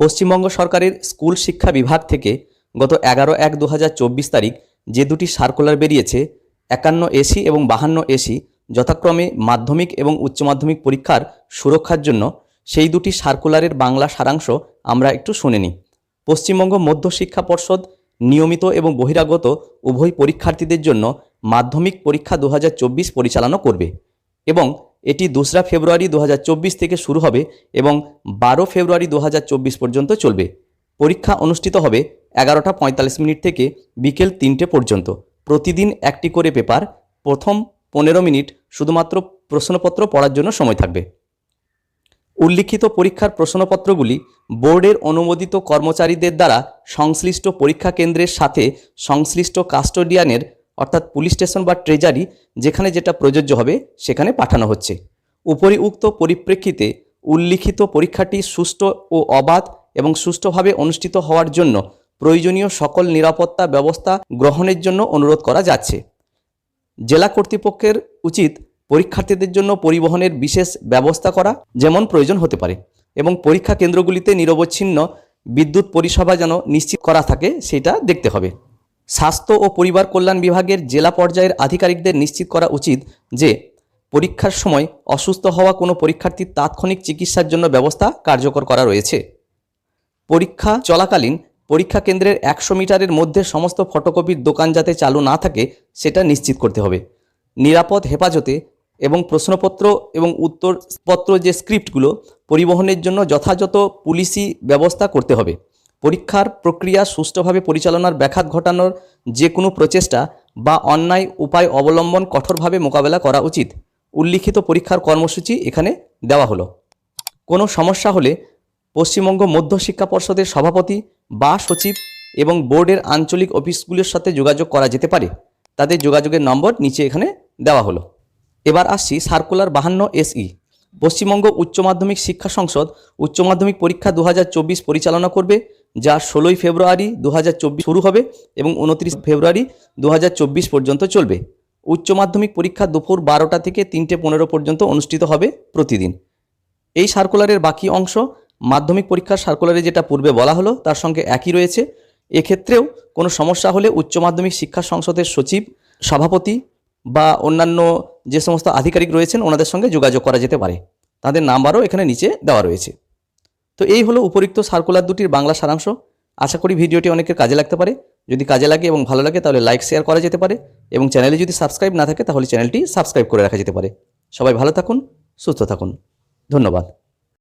পশ্চিমবঙ্গ সরকারের স্কুল শিক্ষা বিভাগ থেকে গত এগারো এক দু তারিখ যে দুটি সার্কুলার বেরিয়েছে, একান্ন এসি এবং বাহান্ন এসি যথাক্রমে মাধ্যমিক এবং উচ্চ মাধ্যমিক পরীক্ষার সুরক্ষার জন্য, সেই দুটি সার্কুলারের বাংলা সারাংশ আমরা একটু শুনে নিই। পশ্চিমবঙ্গ মধ্য শিক্ষা পর্ষদ নিয়মিত এবং বহিরাগত উভয় পরীক্ষার্থীদের জন্য মাধ্যমিক পরীক্ষা দু হাজার চব্বিশ পরিচালনা করবে এবং এটি দোসরা ফেব্রুয়ারি দু হাজার চব্বিশ থেকে শুরু হবে এবং বারো ফেব্রুয়ারি দু হাজার চব্বিশ পর্যন্ত চলবে। পরীক্ষা অনুষ্ঠিত হবে এগারোটা পঁয়তাল্লিশ মিনিট থেকে বিকেল তিনটে পর্যন্ত। প্রতিদিন একটি করে পেপার, প্রথম পনেরো মিনিট শুধুমাত্র প্রশ্নপত্র পড়ার জন্য সময় থাকবে। উল্লিখিত পরীক্ষার প্রশ্নপত্রগুলি বোর্ডের অনুমোদিত কর্মচারীদের দ্বারা সংশ্লিষ্ট পরীক্ষা কেন্দ্রের সাথে সংশ্লিষ্ট কাস্টোডিয়ানের অর্থাৎ পুলিশ স্টেশন বা ট্রেজারি যেখানে যেটা প্রযোজ্য হবে সেখানে পাঠানো হচ্ছে। উপরি উক্ত পরিপ্রেক্ষিতে উল্লিখিত পরীক্ষাটি সুষ্ঠু ও অবাধ এবং সুষ্ঠুভাবে অনুষ্ঠিত হওয়ার জন্য প্রয়োজনীয় সকল নিরাপত্তা ব্যবস্থা গ্রহণের জন্য অনুরোধ করা যাচ্ছে। জেলা কর্তৃপক্ষের উচিত পরীক্ষার্থীদের জন্য পরিবহনের বিশেষ ব্যবস্থা করা যেমন প্রয়োজন হতে পারে এবং পরীক্ষা কেন্দ্রগুলিতে নিরবচ্ছিন্ন বিদ্যুৎ পরিষেবা যেন নিশ্চিত করা থাকে সেটা দেখতে হবে। স্বাস্থ্য ও পরিবার কল্যাণ বিভাগের জেলা পর্যায়ের আধিকারিকদের নিশ্চিত করা উচিত যে, পরীক্ষার সময় অসুস্থ হওয়া কোনো পরীক্ষার্থীর তাৎক্ষণিক চিকিৎসার জন্য ব্যবস্থা কার্যকর করা রয়েছে। পরীক্ষা চলাকালীন পরীক্ষা কেন্দ্রের একশো মিটারের মধ্যে সমস্ত ফটোকপির দোকান যাতে চালু না থাকে, সেটা নিশ্চিত করতে হবে। নিরাপদ হেফাজতে এবং প্রশ্নপত্র এবং উত্তরপত্র যে স্ক্রিপ্টগুলো, পরিবহনের জন্য যথাযথ পুলিশি ব্যবস্থা করতে হবে। পরীক্ষার প্রক্রিয়া সুষ্ঠুভাবে পরিচালনার ব্যাঘাত ঘটানোর যে কোনো প্রচেষ্টা বা অন্যায় উপায় অবলম্বন কঠোরভাবে মোকাবেলা করা উচিত। উল্লিখিত পরীক্ষার কর্মসূচি এখানে দেওয়া হলো। কোনো সমস্যা হলে পশ্চিমবঙ্গ মধ্য শিক্ষা পর্ষদের সভাপতি বা সচিব এবং বোর্ডের আঞ্চলিক অফিসগুলির সাথে যোগাযোগ করা যেতে পারে। তাদের যোগাযোগের নম্বর নিচে এখানে দেওয়া হলো। এবার আসছি সার্কুলার বাহান্ন এসই। পশ্চিমবঙ্গ উচ্চ মাধ্যমিক শিক্ষা সংসদ উচ্চ মাধ্যমিক পরীক্ষা দু হাজার চব্বিশ পরিচালনা করবে। যা ষোলোই ফেব্রুয়ারি দু হাজার চব্বিশ শুরু হবে এবং উনত্রিশ ফেব্রুয়ারি দু হাজার চব্বিশ পর্যন্ত চলবে। উচ্চ মাধ্যমিক পরীক্ষা দুপুর বারোটা থেকে তিনটে পনেরো পর্যন্ত অনুষ্ঠিত হবে প্রতিদিন। এই সার্কুলারের বাকি অংশ মাধ্যমিক পরীক্ষার সার্কুলারে যেটা পূর্বে বলা হলো, তার সঙ্গে একই রয়েছে। এক্ষেত্রেও কোনো সমস্যা হলে উচ্চ মাধ্যমিক শিক্ষা সংসদের সচিব, সভাপতি বা অন্যান্য যে সমস্ত আধিকারিক রয়েছেন, ওনাদের সঙ্গে যোগাযোগ করা যেতে পারে। তাদের নাম্বারও এখানে নিচে দেওয়া রয়েছে। তো এই হলো উপরিক্ত সার্কুলার দুটির বাংলা সারাংশ। আশা করি ভিডিওটি অনেকের কাজে লাগতে পারে। যদি কাজে লাগে এবং ভালো লাগে, তাহলে লাইক শেয়ার করা যেতে পারে এবং চ্যানেলে যদি সাবস্ক্রাইব না থাকে, তাহলে চ্যানেলটি সাবস্ক্রাইব করে রাখা যেতে পারে। সবাই ভালো থাকুন, সুস্থ থাকুন। ধন্যবাদ।